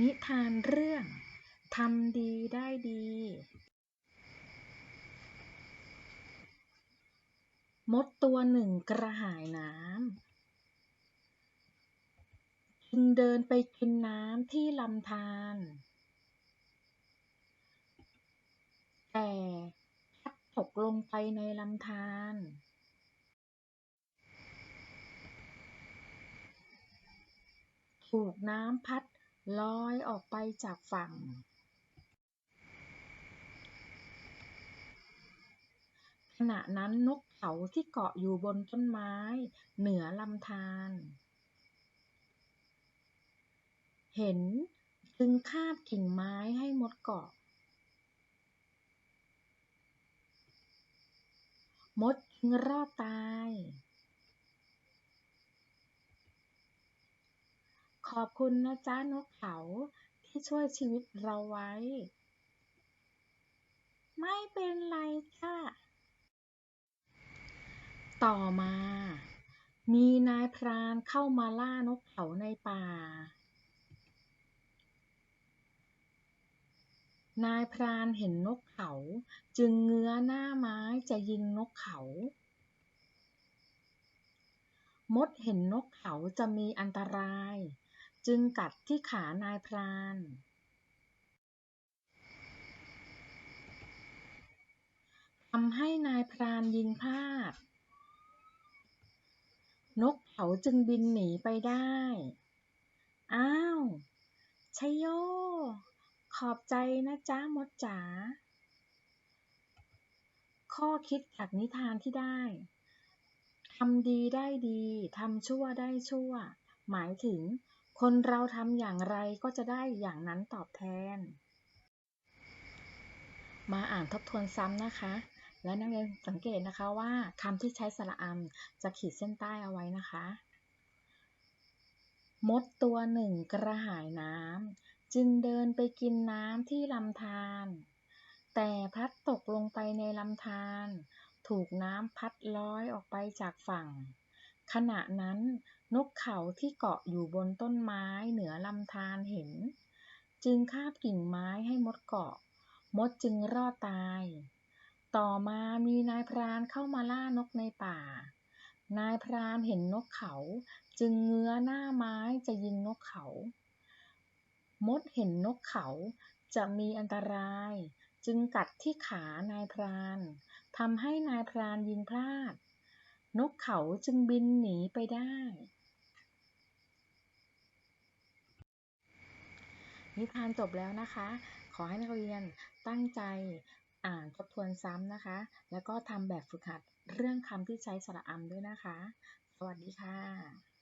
นิทานเรื่องทำดีได้ดี มดตัวหนึ่งกระหายน้ำจึงเดินไปกินน้ำที่ลำธารแต่ัตกลงไปในลำธารถูกน้ำพัด ลอยออกไปจากฝั่ง ขณะนั้นนกเขาที่เกาะอยู่บนต้นไม้ เหนือลำธารเห็นจึงคาบกิ่งไม้ให้มดเกาะ มดจึงรอดตาย ขอบคุณนะจ๊ะนกเขาที่ช่วยชีวิตเราไว้ ไม่เป็นไรจ้ะต่อมา มีนายพรานเข้ามาล่านกเขาในป่า นายพรานเห็นนกเขาจึงเงื้อหน้าไม้จะยิงนกเขา มดเห็นนกเขาจะมีอันตราย จึงกัดที่ขานายพราน ทำให้นายพรานยิงพลาด นกเขาจึงบินหนีไปได้ อ้าวชัยโย ขอบใจนะจ๊ะมดจ๋า ข้อคิดจากนิทานที่ได้ทำดีได้ดี ทำชั่วได้ชั่ว หมายถึง คนเราทำอย่างไรก็จะได้อย่างนั้นตอบแทน มาอ่านทบทวนซ้ำนะคะ และนักเรียนสังเกตนะคะว่าคำที่ใช้สระอำจะขีดเส้นใต้เอาไว้นะคะ มดตัวหนึ่งกระหายน้ำจึงเดินไปกินน้ำที่ลำธารแต่พัดตกลงไปในลำธารถูกน้ำพัดลอยออกไปจากฝั่ง ขณะนั้นนกเขาที่เกาะอยู่บนต้นไม้เหนือลำธารเห็น จึงคาบกิ่งไม้ให้มดเกาะ มดจึงรอดตาย ต่อมามีนายพรานเข้ามาล่านกในป่า นายพรานเห็นนกเขาจึงเงื้อหน้าไม้จะยิงนกเขา มดเห็นนกเขาจะมีอันตราย จึงกัดที่ขานายพรานทำให้นายพรานยิงพลาด นกเขาจึงบินหนีไปได้ นิทานจบแล้วนะคะ ขอให้นักเรียนตั้งใจอ่านทบทวนซ้ำนะคะ แล้วก็ทำแบบฝึกหัดเรื่องคำที่ใช้สระอำด้วยนะคะ สวัสดีค่ะ